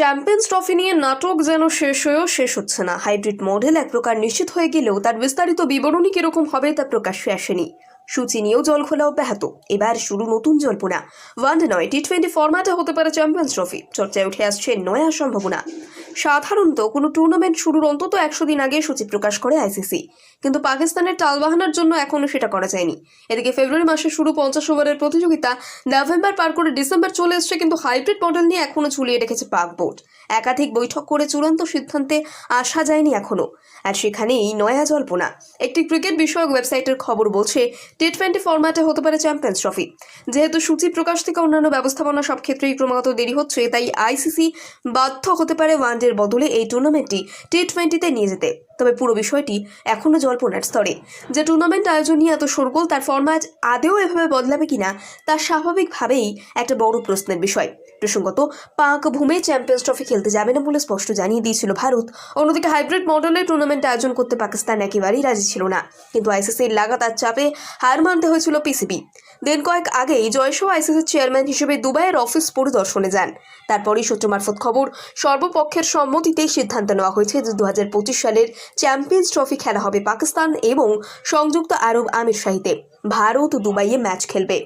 Champions trophy নিয়ে নাটক যেন শেষ হয়েও শেষ হচ্ছে না। হাইব্রিড মডেল এক প্রকার নিশ্চিত হয়ে গেলেও তার বিস্তারিত বিবরণী কীরকম হবে তা প্রকাশ্যে আসেনি। সূচি নিয়েও জল খোলা অব্যাহত এবার শুরু নতুন জল্পনা। ওয়ান নয় টি টোয়েন্টি ফরম্যাটে হতে পারে চ্যাম্পিয়ন্স ট্রফি। চর্চায় উঠে আসছে নয়া সম্ভাবনা। সাধারণত কোনো টুর্নামেন্ট শুরুর অন্তত একশো দিন আগে সূচি প্রকাশ করে আইসিসি। কিন্তু পাকিস্তানের টালবাহানার জন্য এখনও সেটা করা যায়নি। এদিকে ফেব্রুয়ারি মাসে শুরু পঞ্চাশ ওভারের প্রতিযোগিতা নভেম্বর পার করে ডিসেম্বর চলে এসছে, কিন্তু হাইব্রিড মডেল নিয়ে এখনও ঝুলিয়ে রেখেছে পাক বোর্ড একাধিক বৈঠক করে চূড়ান্ত সিদ্ধান্তে আসা যায়নি এখনও আর সেখানেই নয়া জল্পনা। একটি ক্রিকেট বিষয়ক ওয়েবসাইটের খবর বলছে টি টোয়েন্টি ফরম্যাটে হতে পারে চ্যাম্পিয়ন্স ট্রফি যেহেতু সূচি প্রকাশ থেকে অন্যান্য ব্যবস্থাপনা সব ক্ষেত্রেই ক্রমাগত দেরি হচ্ছে, তাই আইসিসি বাধ্য হতে পারে ওয়ানডে ওয়ানডের বদলে এই টুর্নামেন্টটি টি টোয়েন্টিতে নিয়ে যেতে। তবে পুরো বিষয়টি এখনও জল্পনার স্তরে। যে টুর্নামেন্ট আয়োজন নিয়ে এত সরগোল তার ফরম্যাট আদেও এভাবে বদলাবে কিনা, তা স্বাভাবিকভাবেই একটা বড় প্রশ্নের বিষয়। প্রসঙ্গত, পাক ভূমে চ্যাম্পিয়ন্স ট্রফি খেলতে যাবে না বলে স্পষ্ট জানিয়ে দিয়েছিল ভারত। অন্যদিকে হাইব্রিড মডেলের টুর্নামেন্ট আয়োজন করতে পাকিস্তান একেবারেই রাজি ছিল না। কিন্তু আইসিসির লাগাতার চাপে হার মানতে হয়েছিল পিসিবি। দিন কয়েক আগেই জয়শ আইসিসির চেয়ারম্যান হিসেবে দুবাইয়ের অফিস পরিদর্শনে যান। তারপরই সূত্র মারফত খবর, সর্বপক্ষের সম্মতিতেই সিদ্ধান্ত নেওয়া হয়েছে যে দু হাজার পঁচিশ সালের চ্যাম্পিয়ন্স ট্রফি খেলা হবে পাকিস্তান এবং সংযুক্ত আরব আমির শাহীতে ভারত দুবাইয়ে ম্যাচ খেলবে।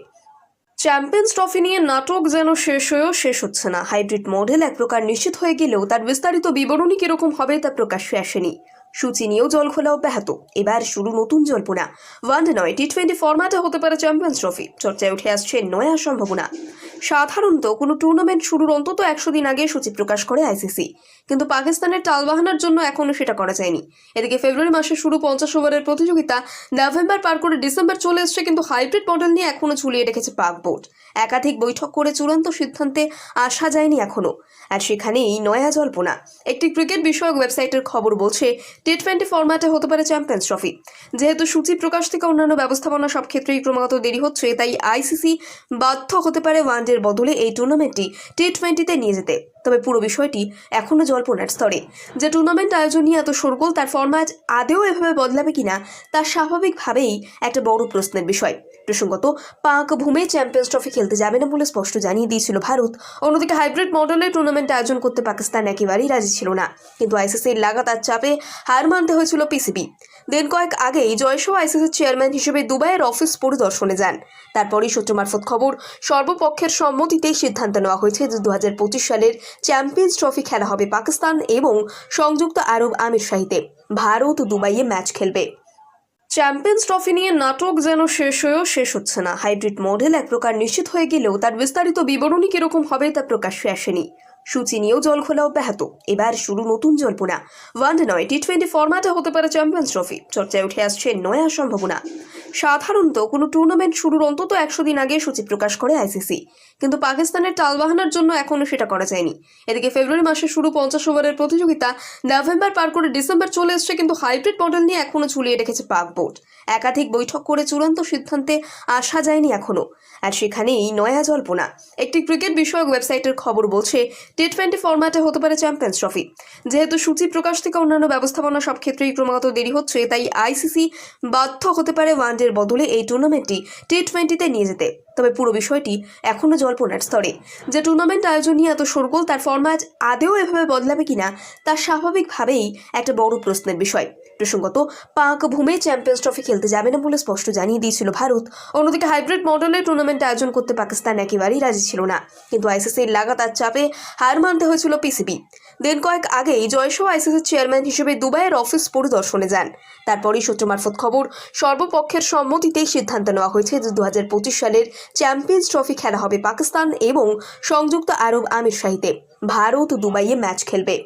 চ্যাম্পিয়ন্স ট্রফি নিয়ে নাটক যেন শেষ হয়েও শেষ হচ্ছে না। হাইব্রিড মডেল এক প্রকার নিশ্চিত হয়ে গেলেও তার বিস্তারিত বিবরণী কীরকম হবে তা প্রকাশ্যে আসেনি। সূচি নিয়েও জল খোলা অব্যাহত। এবার শুরু নতুন জল্পনা। ওয়ানডে নয় টি টোয়েন্টি ফরম্যাটে হতে পারে চ্যাম্পিয়ন্স ট্রফি চর্চায় উঠে আসছে নয়া সম্ভাবনা। সাধারণত কোনো টুর্নামেন্ট শুরুর অন্তত একশো দিন আগে সূচি প্রকাশ করে আইসিসি কিন্তু পাকিস্তানের টালবাহানার জন্য এখনও সেটা করা যায়নি। এদিকে ফেব্রুয়ারি মাসে শুরু পঞ্চাশ ওভারের প্রতিযোগিতা নভেম্বর পার করে ডিসেম্বর চলে এসছে, কিন্তু হাইব্রিড মডেল নিয়ে এখনও ঝুলিয়ে রেখেছে পাক বোর্ড। একাধিক বৈঠক করে চূড়ান্ত সিদ্ধান্তে আসা যায়নি এখনও আর সেখানেই নয়া জল্পনা। একটি ক্রিকেট বিষয়ক ওয়েবসাইটের খবর বলছে টি টোয়েন্টি ফর্ম্যাটে হতে পারে চ্যাম্পিয়ন্স ট্রফি যেহেতু সূচি প্রকাশ থেকে অন্যান্য ব্যবস্থাপনা সব ক্ষেত্রেই ক্রমাগত দেরি হচ্ছে, তাই আইসিসি বাধ্য হতে পারে ওয়ানডের বদলে এই টুর্নামেন্টটি টি টোয়েন্টিতে নিয়ে যেতে। তবে পুরো বিষয়টি এখনও জল্পনার স্তরে। যে টুর্নামেন্ট আয়োজন নিয়ে এত সরগোল তার ফরম্যাট আদেও এভাবে বদলাবে কিনা, তা স্বাভাবিকভাবেই একটা বড় প্রশ্নের বিষয়। প্রসঙ্গত, পাক ভূমে চ্যাম্পিয়ন্স ট্রফি খেলতে যাবে না বলে স্পষ্ট জানিয়ে দিয়েছিল ভারত। অন্যদিকে হাইব্রিড মডেলের টুর্নামেন্ট আয়োজন করতে পাকিস্তান একেবারেই রাজি ছিল না। কিন্তু আইসিসির লাগাতার চাপে হার মানতে হয়েছিল পিসিবি। দিন কয়েক আগেই জয়শ আইসিসির চেয়ারম্যান হিসেবে দুবাইয়ের অফিস পরিদর্শনে যান। তারপরই সূত্র মারফত খবর, সর্বপক্ষের সম্মতিতেই সিদ্ধান্ত নেওয়া হয়েছে যে দু হাজার পঁচিশ সালের চ্যাম্পিয়ন্স ট্রফি খেলা হবে পাকিস্তান এবং সংযুক্ত আরব আমিরশাহিতে ভারত দুবাইয়ে ম্যাচ খেলবে। চ্যাম্পিয়ন্স ট্রফি নিয়ে নাটক যেন শেষ হয়েও শেষ হচ্ছে না। হাইব্রিড মডেল এক প্রকার নিশ্চিত হয়ে গেলেও তার বিস্তারিত বিবরণী কীরকম হবে তা প্রকাশ্যে আসেনি। সূচি নিয়েও জল খোলা অব্যাহত এবার শুরু নতুন জল্পনা। ওয়ানডে নয় টি টোয়েন্টি ফরম্যাটে হতে পারে চ্যাম্পিয়ন্স ট্রফি চর্চায় উঠে আসছে নয়া সম্ভাবনা। সাধারণত কোনো টুর্নামেন্ট শুরুর অন্তত একশো দিন আগে সূচি প্রকাশ করে আইসিসি কিন্তু পাকিস্তানের টালবাহানার জন্য এখনও সেটা করা যায়নি। এদিকে ফেব্রুয়ারি মাসে শুরু পঞ্চাশ ওভারের প্রতিযোগিতা নভেম্বর পার করে ডিসেম্বর চলে এসছে, কিন্তু হাইব্রিড মডেল নিয়ে এখনও ঝুলিয়ে রেখেছে পাক বোর্ড একাধিক বৈঠক করে চূড়ান্ত সিদ্ধান্তে আসা যায়নি এখনও আর সেখানেই নয়া জল্পনা। একটি ক্রিকেট বিষয়ক ওয়েবসাইটের খবর বলছে টি টোয়েন্টি ফরম্যাটে হতে পারে চ্যাম্পিয়ন্স ট্রফি যেহেতু সূচি প্রকাশ থেকে অন্যান্য ব্যবস্থাপনা সব ক্ষেত্রেই ক্রমাগত দেরি হচ্ছে, তাই আইসিসি বাধ্য হতে পারে ওয়ানডের বদলে এই টুর্নামেন্টটি টি টোয়েন্টিতে নিয়ে যেতে। তবে পুরো বিষয়টি এখনও জল্পনার স্তরে। যে টুর্নামেন্ট আয়োজন নিয়ে এত সরগোল তার ফরম্যাট আদেও এভাবে বদলাবে কিনা, তা স্বাভাবিকভাবেই একটা বড় প্রশ্নের বিষয়। প্রসঙ্গত, পাক ভূমে চ্যাম্পিয়ন্স ট্রফি খেলতে যাবে না বলে স্পষ্ট জানিয়ে দিয়েছিল ভারত। অন্যদিকে হাইব্রিড মডেলের টুর্নামেন্ট আয়োজন করতে পাকিস্তান একেবারেই রাজি ছিল না। কিন্তু আইসিসির লাগাতার চাপে হার মানতে হয়েছিল পিসিবি। দিন কয়েক আগেই জয়সহ আইসিসির চেয়ারম্যান হিসেবে দুবাইয়ের অফিস পরিদর্শনে যান। তারপরই সূত্র মারফত খবর, সর্বপক্ষের সম্মতিতেই সিদ্ধান্ত নেওয়া হয়েছে যে দু হাজার পঁচিশ সালের চ্যাম্পিয়ন্স ট্রফি খেলা হবে পাকিস্তান এবং সংযুক্ত আরব আমির শাহিতে ভারত দুবাইয়ে ম্যাচ খেলবে।